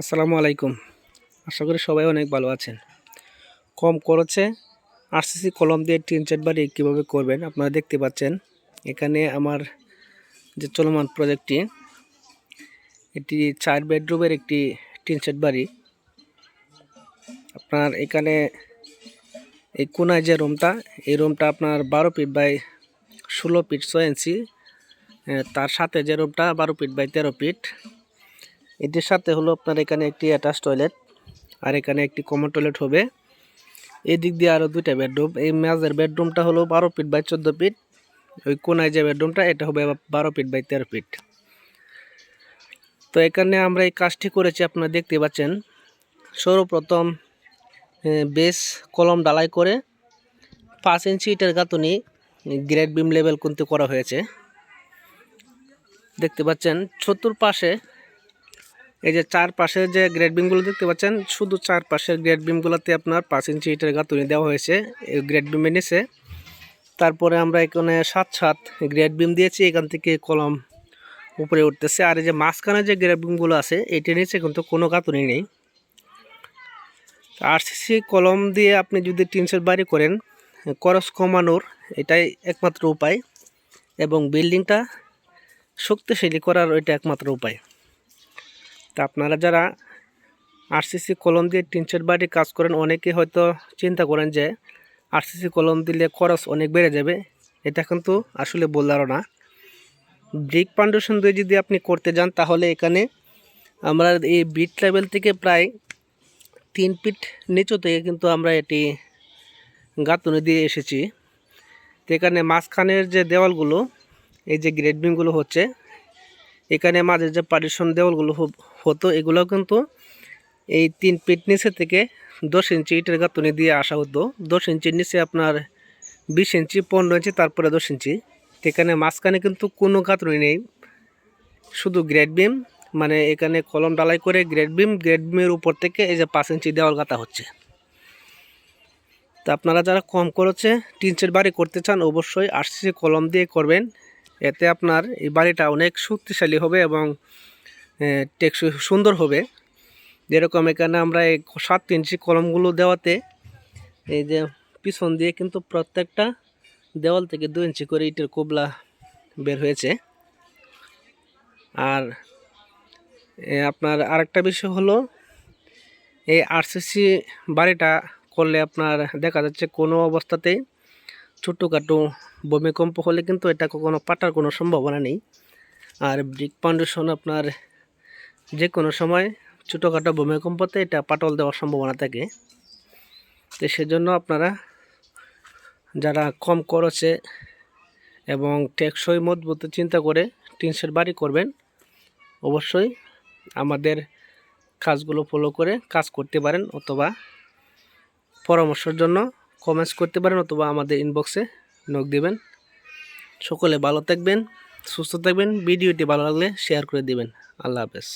আসসালামু আলাইকুম। আশা করি সবাই অনেক ভালো আছেন। কম খরচে আরসিসি কলম দিয়ে টিন চেট বাড়ি কীভাবে করবেন আপনারা দেখতে পাচ্ছেন। এখানে আমার যে চলমান প্রজেক্টটি, এটি চার বেডরুমের একটি টিন চেট বাড়ি। আপনার এখানে এই কোনায় যে রুমটা, এই রুমটা আপনার বারো ফিট বাই ষোলো ফিট ছয় ইঞ্চি তার সাথে যে রুমটা বারো ফিট বাই তেরো ফিট। এটির সাথে হলো আপনার এখানে একটি অ্যাটাচ টয়লেট আর এখানে একটি কমন টয়লেট হবে। এই দিক দিয়ে আরও দুইটা বেডরুম এই মাঝের বেডরুমটা হলো বারো ফিট বাই চোদ্দ ফিট ওই কোনায় যে বেডরুমটা এটা হবে বারো ফিট বাই তেরো ফিট তো এখানে আমরা এই কাজটি করেছি, আপনারা দেখতে পাচ্ছেন। সর্বপ্রথম বেস কলম ডালাই করে পাঁচ ইঞ্চি ইটের গাঁথুনি গ্রেড বিম লেভেল কিন্তু করা হয়েছে। দেখতে পাচ্ছেন, চতুর্পাশে এই যে চার পাশে যে গ্রেড বিমগুলো দেখতে পাচ্ছেন, শুধু চার পাশের গ্রেড বিমগুলোতে আপনার পাঁচ ইঞ্চি ইটের গাঁথুনি দেওয়া হয়েছে, এই গ্রেড বিমের নিচে। তারপরে আমরা এখানে সাত সাত গ্রেড বিম দিয়েছি, এখান থেকে কলম উপরে উঠতেছে। আর এই যে মাঝখানে যে গ্রেড বিমগুলো আছে, এটির নিচে কিন্তু কোনো গাঁথুনি নেই। আর আরসিসি কলম দিয়ে আপনি যদি টিনশের বাড়ি করেন, খরচ কমানোর এটাই একমাত্র উপায় এবং বিল্ডিংটা শক্তিশালী করার ওইটা একমাত্র উপায়। তা আপনারা যারা আরসিসি কলম দিয়ে টিনশের বাড়ি কাজ করেন অনেকে হয়তো চিন্তা করেন যে আরসিসি কলম দিলে খরচ অনেক বেড়ে যাবে। এটা কিন্তু আসলে বল না ব্রিক ফাউন্ডেশন দিয়ে যদি আপনি করতে যান, তাহলে এখানে আমরা এই বিট লেভেল থেকে প্রায় তিন ফিট নিচু থেকে কিন্তু আমরা এটি গাঁথুনি দিয়ে এসেছি। তো এখানে মাঝখানের যে দেওয়ালগুলো, এই যে গ্রেড বিমগুলো হচ্ছে এখানে মাঝে যে পার্টিশন দেওয়ালগুলো হতো এগুলো কিন্তু এই তিন ফিট নিচে থেকে দশ ইঞ্চি ইটের গাঁথুনি দিয়ে আসা হতো। দশ ইঞ্চির নিচে আপনার বিশ ইঞ্চি পনেরো ইঞ্চি তারপরে দশ ইঞ্চি এখানে মাঝখানে কিন্তু কোনো গাঁথুনি নেই। শুধু গ্রেড বিম মানে এখানে কলম ডালাই করে গ্রেড বিম গ্রেড বিমের উপর থেকে এই যে পাঁচ ইঞ্চি দেওয়াল গাঁথা হচ্ছে। তা আপনারা যারা কম খরচে টিনচের বাড়ি করতে চান, অবশ্যই আরসিসি কলম দিয়ে করবেন। এতে আপনার এই বাড়িটা অনেক শক্তিশালী হবে এবং টেকসই সুন্দর হবে। যেরকম এখানে আমরা এই সাত ইঞ্চি কলমগুলো দেওয়াতে, এই যে পিছন দিয়ে কিন্তু প্রত্যেকটা দেওয়াল থেকে দু ইঞ্চি করে ইটের কোবলা বের হয়েছে। আর আপনার আরেকটা বিষয় হলো, এই আরসিসি বাড়িটা করলে আপনার দেখা যাচ্ছে কোনো অবস্থাতেই ছোটোখাটো ভূমিকম্প হলে কিন্তু এটা কখনো পাটার কোনো সম্ভাবনা নেই। আর ব্রিক ফাউন্ডেশন আপনার যে কোনো সময় ছোটোখাটো ভূমিকম্পতে এটা পাটল দেওয়ার সম্ভাবনা থাকে। তো সেজন্য আপনারা যারা কম খরচে এবং টেকসই মজবুত চিন্তা করে টিনশের বাড়ি করবেন, অবশ্যই আমাদের কাজগুলো ফলো করে কাজ করতে পারেন অথবা পরামর্শের জন্য কমেন্টস করতে পারেন অথবা আমাদের ইনবক্সে নক দিবেন। সকলে ভালো থাকবেন, সুস্থ থাকবেন, ভিডিওটি ভালো লাগলে শেয়ার করে দিবেন। আল্লাহ হাফেজ।